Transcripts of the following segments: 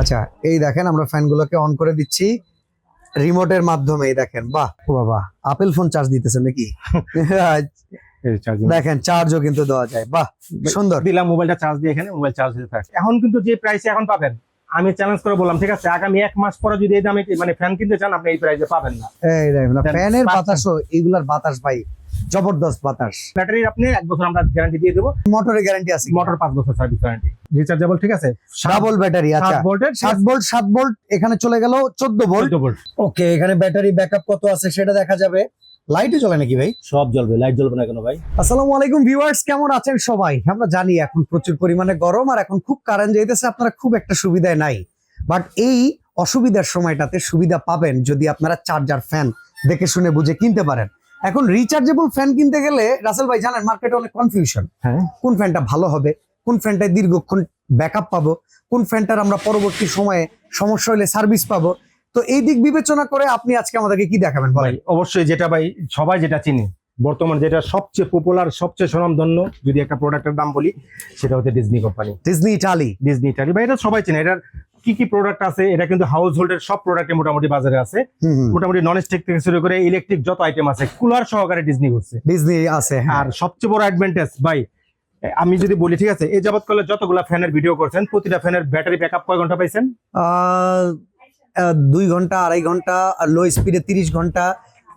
আচ্ছা এই দেখেন আমরা ফ্যানগুলোকে অন করে দিচ্ছি। রিমোটের মাধ্যমে এই দেখেন বাহ। ও বাবা আপেল ফোন চার্জ দিতেছে নাকি? দেখেন চার্জও কিন্তু দেওয়া যায় বাহ সুন্দর। দিলাম মোবাইলটা চার্জ দিয়ে এখানে মোবাইল চার্জ দিতে থাকে। এখন কিন্তু যে প্রাইসে এখন পাবেন আমি চ্যালেঞ্জ করে বললাম ঠিক আছে আগামী এক মাস পরে যদি এই দামে মানে ফ্যান কিনতে চান আপনি এই প্রাইসে পাবেন না। এই দেখেন ফ্যানের বাতাসও এইগুলার বাতাস ভাই জবরদস্ত বাতাস। ব্যাটারির আপনি এক বছর আমরা গ্যারান্টি দিয়ে দেবো। মোটরের গ্যারান্টি আছে। মোটর পাঁচ বছর সার্ভিস ওয়ারেন্টি রিচার্জেবল ঠিক আছে? ডাবল ব্যাটারি আচ্ছা। সাত ভোল্টের সাত ভোল্ট সাত ভোল্ট এখানে চলে গেল চোদ্দ ভোল্ট ভোল্ট ওকে এখানে ব্যাটারি ব্যাকআপ কত আছে সেটা দেখা যাবে। লাইটে চলে নাকি ভাই? সব জ্বলবে লাইট জ্বলবে না কেন ভাই? আসসালামু আলাইকুম ভিউয়ার্স কেমন আছেন সবাই? আমরা জানি এখন প্রচুর পরিমাণে গরম আর এখন খুব কারেন্ট যাইতেছে আপনারা খুব একটা সুবিধায় নাই। বাট এই অসুবিধার সময়টাতে সুবিধা পাবেন যদি আপনারা চার্জার ফ্যান দেখে শুনে বুঝে কিনতে পারেন। এখন রিচার্জেবল ফ্যান কিনতে গেলে রাসেল ভাই জানেন মার্কেটে অনেক কনফিউশন হ্যাঁ। কোন ফ্যানটা ভালো হবে? কোন ফ্যানটায় দীর্ঘক্ষণ ব্যাকআপ পাবো? কোন ফ্যানটার আমরা পরবর্তী সময়ে সমস্যা হলে সার্ভিস পাবো? তো এই দিক বিবেচনা করে আপনি আজকে আমাদেরকে কি দেখাবেন ভাই অবশ্যই যেটা ভাই সবাই যেটা চিনি বর্তমান যেটা সবচেয়ে পপুলার সবচেয়ে সুনামধন্য যদি একটা প্রোডাক্টের দাম বলি সেটা হচ্ছে Disney company Disney Italy Disney Italy ভাই এটা সবাই চেনে এটার কি কি প্রোডাক্ট আছে এটা কিন্তু হাউস হোল্ডের সব প্রোডাক্টে মোটামুটি বাজারে আছে। মোটামুটি নন স্টিক থেকে শুরু করে ইলেকট্রিক যত আইটেম আছে কুলার সহকারে ডিজনি করছে। ডিজনি আছে হ্যাঁ। আর সবচেয়ে বড় অ্যাডভান্টেজ ভাই আমি যদি বলি ঠিক আছে এই যাবৎ কালে যতগুলা ফ্যানের ভিডিও করছেন প্রতিটা ফ্যানের ব্যাটারি ব্যাকআপ কয় ঘণ্টা পাইছেন? দুই ঘণ্টা আড়াই ঘণ্টা আর লো স্পিডে তিরিশ ঘণ্টা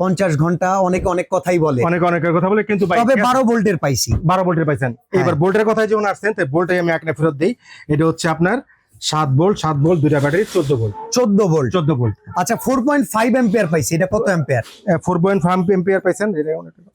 পঞ্চাশ ঘণ্টা অনেকে অনেক কথাই বলে। অনেক অনেকের কথা বলে কিন্তু তবে বারো ভোল্টের পাইছি। বারো ভোল্টের পাইছেন। হ্যাঁ। এবার ভোল্টের কথায় যেমন আসছেন তাই ভোল্টে আমি একটা ফেরত দিই। এটা হচ্ছে আপনার সাত ভোল্ট সাত ভোল্ট দুইটা ব্যাটারি চোদ্দ ভোল্ট। চোদ্দ ভোল্ট? চোদ্দ ভোল্ট। আচ্ছা ফোর পয়েন্ট ফাইভ এম্পিয়ার পাইছি এটা কত ampere four point five ampere পাইছেন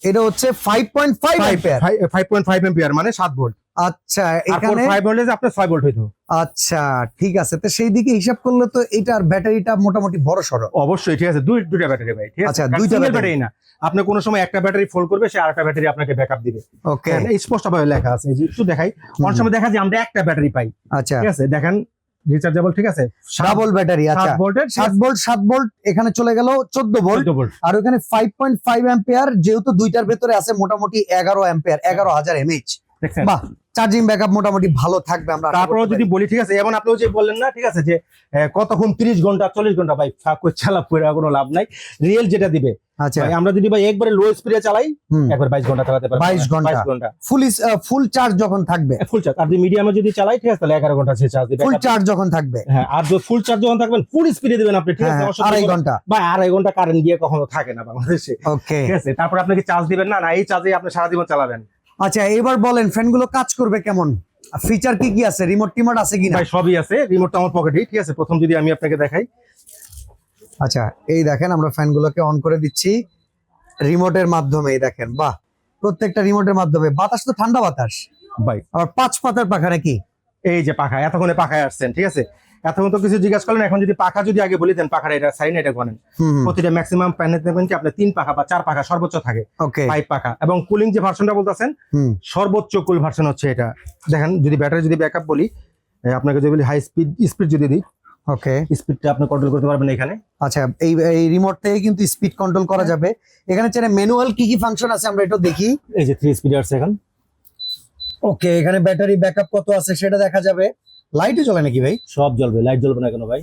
এটা হচ্ছে five point five ampere five point five ampere মানে সাত ভোল্ট। আচ্ছা এখানে এখানে ফাইভ ভোল্টেজ আপনার ছয় ভোল্ট হইতো। আচ্ছা ঠিক আছে তো সেই দিকে হিসাব করলে তো এটার ব্যাটারিটা মোটামুটি বড় সড়ো অবশ্যই ঠিক আছে দুই দুইটা ব্যাটারি ভাই ঠিক আছে? আচ্ছা, দুইটা ব্যাটারি। না। আপনি কোনো সময় একটা ব্যাটারি ফোল্ড করবে সে আরেকটা ব্যাটারি আপনাকে ব্যাকআপ দিবে। ওকে হ্যাঁ, স্পষ্ট ভাবে লেখা আছে একটু দেখাই। অনেক সময় দেখা যায় আমরা একটা ব্যাটারি পাই। আচ্ছা। ঠিক আছে দেখেন রিচার্জেবল ঠিক আছে? ডাবল ব্যাটারি আচ্ছা। 7 ভোল্টের 7 ভোল্ট 7 ভোল্ট এখানে চলে গেল চোদ্দ ভোল্ট চোদ্দ আর ওখানে ফাইভ পয়েন্ট ফাইভ অ্যাম্পিয়ার যেহেতু দুইটার ভিতরে আছে মোটামুটি এগারো অ্যাম্পিয়ার এগারো হাজার এমএইচ দেখেন বাহ। চার্জিং ব্যাকআপ মোটামুটি ভালো থাকবে আমরা করতে যদি বলি ঠিক আছে এবং আপনি যে বললেন না ঠিক আছে যে কতক্ষণ তিরিশ ঘণ্টা চল্লিশ ঘণ্টা ভাই ফাঁক করে চালাপ করে কোনো লাভ নাই। রিয়েল যেটা দিবে আচ্ছা। ভাই, আমরা যদি ভাই একবারে লো স্পিডে চালাই একবার বাইশ ঘণ্টা চালাতে পারব। 22 ঘণ্টা। ফুল ফুল চার্জ যখন থাকবে। ফুল চার্জ আর যদি মিডিয়ামে যদি চালাই ঠিক আছে তাহলে এগারো ঘণ্টা সে চার্জ দিবে। ফুল চার্জ যখন থাকবে। হ্যাঁ আর যদি ফুল চার্জ যখন থাকবেন ফুল স্পিডে দিবেন আপনি ঠিক আছে হ্যাঁ, আড়াই ঘণ্টা। বা আড়াই ঘণ্টা কারেন্ট গিয়ে কখনো থাকে না বাংলাদেশে। ওকে ঠিক আছে তারপর আপনি কি চার্জ দিবেন? না না এই চার্জে আপনি সারা জীবন চালাবেন। আচ্ছা এবার বলেন ফ্যানগুলো কাজ করবে কেমন? ফিচার কি কি আছে? রিমোট টিমোট আছে কিনা? ভাই সবই আছে। রিমোটটা আমার পকেটেই ঠিক আছে? প্রথম যদি আমি আপনাকে দেখাই। আচ্ছা এই দেখেন আমরা ফ্যানগুলোকে অন করে দিচ্ছি রিমোটের মাধ্যমে এই দেখেন বাহ! প্রত্যেকটা রিমোটের মাধ্যমে। বাতাস তো ঠান্ডা বাতাস। ভাই। আবার পাঁচ পাতার পাখা নাকি? এই যে পাখা এতক্ষণে পাখায় আসছেন ঠিক আছে? এতক্ষণ তো কিছু জিজ্ঞাসা করলেন এখন যদি পাখা যদি আগে বলে দেন পাখাটা এটা সাইন এটা করেন প্রতিটা ম্যাক্সিমাম প্যানেল দেখবেন কি আপনার তিন পাখা বা চার পাখা সর্বোচ্চ থাকে ওকে পাইপ পাখা। এবং কুলিং যে ভার্সনটা বলতেছেন সর্বোচ্চ কুল ভার্সন হচ্ছে এটা। দেখেন যদি ব্যাটারি যদি ব্যাকআপ বলি আপনাকে যদি বলি হাই স্পিড স্পিড যদি দিই ওকে স্পিডটা আপনি কন্ট্রোল করতে পারবেন এখানে। আচ্ছা এই এই রিমোট থেকে কিন্তু স্পিড কন্ট্রোল করা যাবে। এখানে চাইলে ম্যানুয়াল কি কি ফাংশন আছে আমরা একটু দেখি। এই যে থ্রি স্পিড আছে এখন। ওকে এখানে ব্যাটারি ব্যাকআপ কত আছে সেটা দেখা যাবে। লাইটে জ্বলে নাকি ভাই? সব জ্বলবে লাইট জ্বলবে না কেন ভাই?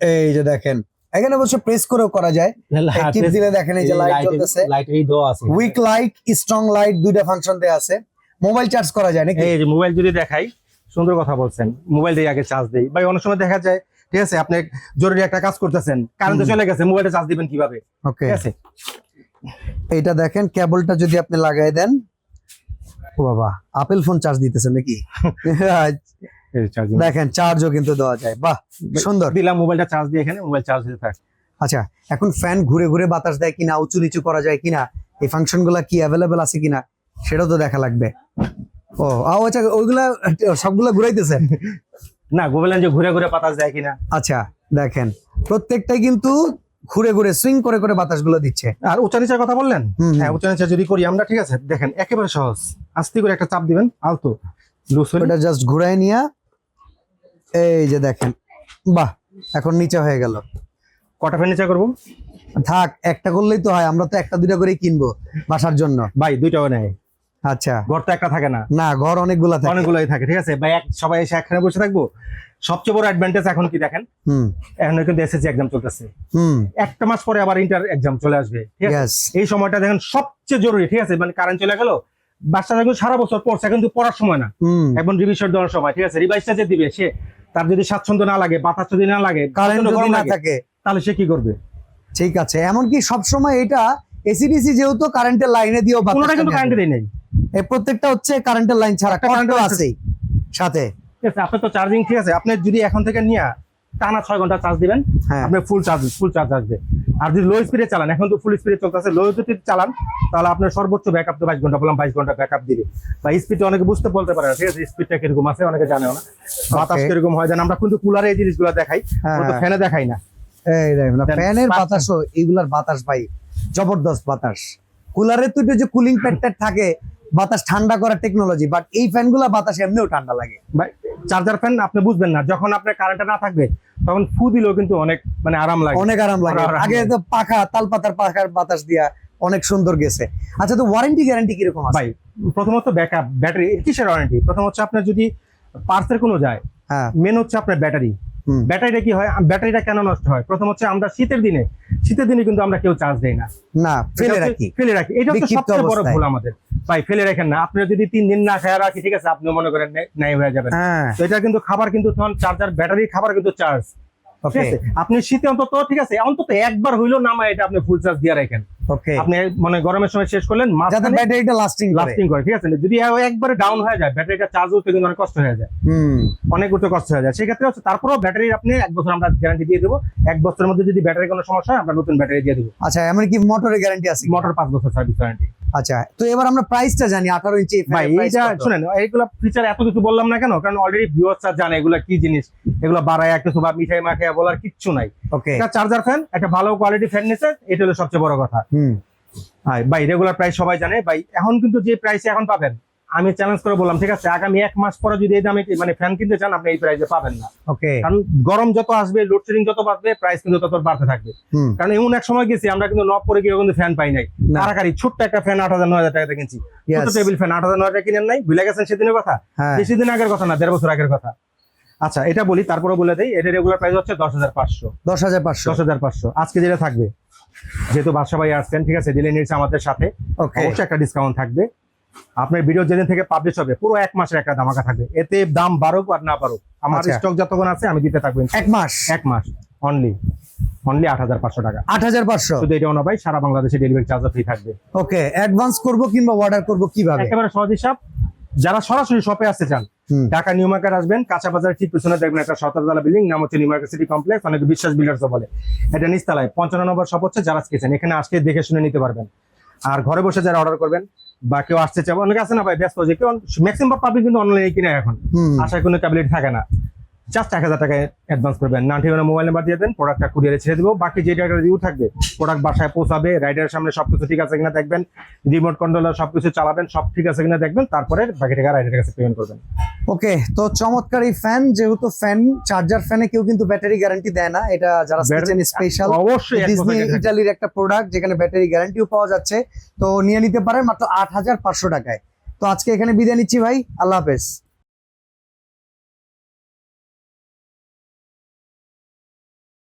এই যে দেখেন এখানে অবশ্য প্রেস করেও করা যায়। টিপ দিলে দেখেন এই যে লাইট জ্বলতেছে। লাইট এই দেওয়া আছে। উইক লাইট স্ট্রং লাইট দুইটা ফাংশন দেয়া আছে। মোবাইল চার্জ করা যায় নাকি? এই যে মোবাইল যদি দেখাই সুন্দর কথা বলছেন। মোবাইল দিয়ে আগে চার্জ দেই। ভাই অনেক সময় দেখা যায় ঠিক আছে আপনি জরুরি একটা কাজ করতেছেন কারেন্ট চলে গেছে মোবাইলটা চার্জ দিবেন কীভাবে? ওকে ঠিক আছে? এইটা দেখেন কেবলটা যদি আপনি লাগাই দেন ও বাবা আপেল ফোন চার্জ দিতেছে নাকি? দেখেন চার্জও কিন্তু দেওয়া যায়। বাহ সুন্দর। দিলাম মোবাইলটা চার্জ দিয়ে এখানে মোবাইল চার্জ দিতে থাকে। আচ্ছা এখন ফ্যান ঘুরে ঘুরে বাতাস দেয় কিনা উঁচু নিচু করা যায় কিনা এই ফাংশনগুলা কি অ্যাভেলেবেল আছে কিনা সেটাও তো দেখা লাগবে। ও আচ্ছা ওইগুলা সবগুলা ঘুরাইতেছেন না গোবেলেন যে ঘুরে ঘুরে বাতাস দেয় কিনা। আচ্ছা দেখেন প্রত্যেকটাই কিন্তু ঘুরে ঘুরে সুইং করে করে বাতাসগুলো দিচ্ছে। আর উঁচা নিচার কথা বললেন। হ্যাঁ উঁচা নিচা যদি করি আমরা ঠিক আছে দেখেন একেবারে সহজ। আস্তে করে একটা চাপ দিবেন আলতো। লুজ জাস্ট ঘুরাই নিয়ে এই যে দেখেন বাহ এখন নিচে হয়ে গেল। কটা নিচা করব? থাক একটা করলেই তো হয় আমরা তো একটা দুইটা করেই কিনবো বাসার জন্য। ভাই দুইটাও নেয় আচ্ছা। ঘর তো একটা থাকে না। না ঘর অনেকগুলা থাকে। অনেকগুলোই থাকে ঠিক আছে? ভাই সবাই এসে একখানে বসে থাকব। সবচেয়ে বড় অ্যাডভান্টেজ এখন কি দেখেন? হুম। এখন কিন্তু এসএসসি এক্সাম চলতেছে। হুম। একটা মাস পরে আবার ইন্টার এক্সাম চলে আসবে ঠিক আছে? এই সময়টা দেখেন সবচেয়ে জরুরি ঠিক আছে? মানে কারেন্ট চলে গেল বাচ্চা যখন সারা বছর পড়ছে কিন্তু পড়ার সময় না। এখন রিভিশন দেওয়ার সময় ঠিক আছে? রিভাইসটা যে দিবে সে তার যদি স্বাচ্ছন্দ্য না লাগে বাতাস যদি না লাগে কারেন্ট যদি না থাকে। তাহলে সে কি করবে? ঠিক আছে এমনকি সবসময় এটা এসিডিসি যেহেতু কারেন্টের লাইনে দিয়েও কোনোটা কিন্তু কারেন্টের নেই। এই প্রত্যেকটা হচ্ছে কারেন্টের লাইন ছাড়া কারেন্টও আছে। সাথে। ঠিক আছে আপনার তো চার্জিং ঠিক আছে। আপনি যদি এখন থেকে নিয়ে টানা ছয় ঘণ্টা চার্জ দিবেন। আপনার ফুল চার্জ ফুল চার্জ আসবে। আর যদি লো স্পিডে চালান এখন তো ফুল স্পিডে চলতেছে লো যদি চালান তাহলে আপনার সর্বোচ্চ ব্যাকআপ তো বাইশ ঘণ্টা বললাম বাইশ ঘণ্টা ব্যাকআপ দিবে। বা স্পিড অনেকে বুঝতে বলতে পারে না ঠিক আছে? স্পিডটা কীরকম আছে অনেকে জানেও না। বাতাস কীরকম হয় জান আমরা কিন্তু কুলারে এই জিনিসগুলো দেখাই হ্যাঁ, হ্যাঁ। ফ্যানে দেখাই না। এই দেখেন ফ্যানের বাতাসও এইগুলার বাতাস ভাই জবরদস্ত বাতাস। কুলারের তো যে কুলিং প্যাড থাকে বাতাস ঠান্ডা করার টেকনোলজি বাট এই ফ্যানগুলা বাতাস এমনিও ঠান্ডা লাগে। চার্জার ফ্যান আপনি বুঝবেন না যখন আপনার কারেন্টটা না থাকবে তখন ফু দিলেও কিন্তু অনেক মানে আরাম লাগে। অনেক আরাম লাগে। আগে তো পাখা তালপাতার পাখার বাতাস দিয়া অনেক সুন্দর গেছে। আচ্ছা তো ওয়ারেন্টি গ্যারান্টি কীরকম আছে? ভাই প্রথমত ব্যাকআপ ব্যাটারি কিসের ওয়ারেন্টি প্রথম হচ্ছে আপনার যদি পার্সের কোনো যায় হ্যাঁ। মেন হচ্ছে আপনার ব্যাটারি। ব্যাটারিটা কি হয়? ব্যাটারিটা কেন নষ্ট হয়? প্রথম হচ্ছে আমরা শীতের দিনে শীতের দিনে কিন্তু আমরা কেউ চার্জ দেই না। না ফেলে রাখি। ফেলে রাখি। এটা হচ্ছে সবচেয়ে বড় ভুল আমাদের। ভাই ফেলে রাখেন না। আপনি যদি তিন দিন না খায় রাখি ঠিক আছে আপনি মনে করেন নে- ন্যায় হয়ে যাবেন। হ্যাঁ। তো এটা কিন্তু খাবার কিন্তু চার্জার ব্যাটারি খাবার কিন্তু চার্জ ঠিক আছে? আপনি শীতে অন্তত ঠিক আছে অন্তত একবার হইলেও নামায় এটা আপনি ফুল চার্জ দিয়ে রাখেন। ওকে আপনি মানে গরমের সময় শেষ করলেন যাতে ব্যাটারিটা লাস্টিং লাস্টিং করে ঠিক আছে? যদি একবারে ডাউন হয়ে যায় ব্যাটারিটা চার্জ হতে কিন্তু অনেক কষ্ট হয়ে যায়। হুম। অনেক উচ্চ কষ্ট হয়ে যায়। সেক্ষেত্রে হচ্ছে তারপরেও ব্যাটারি আপনি এক বছর আমরা গ্যারান্টি দিয়ে দেবো। এক বছরের মধ্যে যদি ব্যাটারি কোনো সমস্যা হয় আমরা নতুন ব্যাটারি দিয়ে দেবো। আচ্ছা এমন কি মোটরের গ্যারান্টি আছে মোটর পাঁচ বছর সার্ভিস ওয়ারেন্টি আচ্ছা তো এবার আমরা প্রাইসটা জানি আঠারো ইঞ্চি ভাই এইটা শুনেন এইগুলো ফিচার এত কিছু বললাম না কেন? কারণ অলরেডি ভিউয়ার্সরা জানে এগুলো কি জিনিস এগুলো বাড়ায় কিছু বা মিঠাই মাখে বলার কিচ্ছু নাই। ওকে এটা চার্জার ফ্যান একটা ভালো কোয়ালিটি ফ্যান নিছে এটা হলো সবচেয়ে বড় কথা। হুম। ভাই রেগুলার প্রাইস সবাই জানে ভাই এখন কিন্তু যে প্রাইসে এখন পাবেন আমি চ্যালেঞ্জ করে বললাম ঠিক আছে আগামী এক মাস পরে যদি এই দামে মানে ফ্যান কিনতে চান আপনি এই প্রাইসে পাবেন না। ওকে কারণ গরম যত আসবে লোডশেডিং যত বাড়বে প্রাইস কিন্তু তত বাড়তে থাকবে। কারণ এমন এক সময় গেছি আমরা কিন্তু নব পরে গিয়ে কিন্তু ফ্যান পাই নাই। কারাকারি ছোট্ট একটা ফ্যান আট হাজার নয় হাজার টাকাতে কিনছি। ছোট টেবিল ফ্যান আট হাজার নয় টাকা কিনেন নাই ভুলে গেছেন সেদিনের কথা? হ্যাঁ। বেশি দিন আগের কথা না দেড় বছর আগের কথা। আচ্ছা এটা বলি তারপরে বলে দেই এটা রেগুলার প্রাইস হচ্ছে দশ হাজার পাঁচশো। দশ হাজার পাঁচশো। দশ হাজার পাঁচশো। আজকে যেটা থাকবে যেহেতু বাদশা ভাই আসছেন ঠিক আছে ডিলে নিচ্ছে আমাদের সাথে। ওকে অবশ্যই একটা ডিসকাউন্ট থাকবে। আপনার ভিডিও যেদিন থেকে পাবলিশ হবে পুরো এক মাসের একটা ধামাকা থাকবে। এতে দাম বাড়ুক আর না বাড়ুক আমার আচ্ছা। স্টক যতক্ষণ আছে আমি দিতে থাকব এক মাস? এক মাস। অনলি অনলি আট হাজার পাঁচশো টাকা। আট হাজার পাঁচশো? শুধু এটা ভাই সারা বাংলাদেশে ডেলিভারি চার্জ ফ্রি থাকবে। ওকে অ্যাডভান্স করব কিংবা অর্ডার করব কীভাবে? একেবারে সহজ হিসাব। যারা সরাসরি শপে আসতে চান। ঢাকা নিউ মার্কেট আসবেন কাঁচা বাজার ঠিক পিছনে দেখবেন একটা সতরতলা বিল্ডিং নাম হচ্ছে নিউ মার্কেট সিটি কমপ্লেক্স অনেক বিশ্বাস বিল্ডার্স বলে। এটা নিচতলায় পঞ্চান্ন নম্বর শপ হচ্ছে যারা কিচেন এখানে আসতে দেখে শুনে নিতে পারবেন। আর ঘরে বসে যারা অর্ডার করবেন বা কেউ আসতে চাবে অনেকে আছে না ভাই ব্যস্ত যে কেউ ম্যাক্সিমাম পাবলিক কিন্তু অনলাইনে কিনে এখন। আশায় কোনো ক্যাবিলিটি থাকে না। জাস্ট এক হাজার টাকা অ্যাডভান্স করবেন। নাম ঠিকানা মোবাইল নাম্বার দিয়ে দেন প্রোডাক্টটা কুরিয়ারে ছেড়ে দেবো। বাকি যে টাকা রিভিউ থাকবে প্রোডাক্ট বাসায় পৌঁছাবে রাইডারের সামনে সবকিছু ঠিক আছে কিনা দেখবেন রিমোট কন্ট্রোলার সবকিছু চালাবেন সব ঠিক আছে কিনা দেখবেন তারপরে বাকি টাকা রাইডারের কাছে পেমেন্ট করবেন। ওকে তো চমৎকার এই ফ্যান যেহেতু ফ্যান চার্জার ফ্যানে কেউ কিন্তু ব্যাটারি গ্যারান্টি দেয় না। এটা যারা Battery- স্পেশাল অবশ্যই ডিজনি ইটালির একটা প্রোডাক্ট যেখানে ব্যাটারি গ্যারান্টিও পাওয়া যাচ্ছে। তো নিয়ে নিতে পারেন মাত্র আট হাজার পাঁচশো টাকায়। তো আজকে এখানে বিদায় নিচ্ছি ভাই আল্লাহ হাফেজ।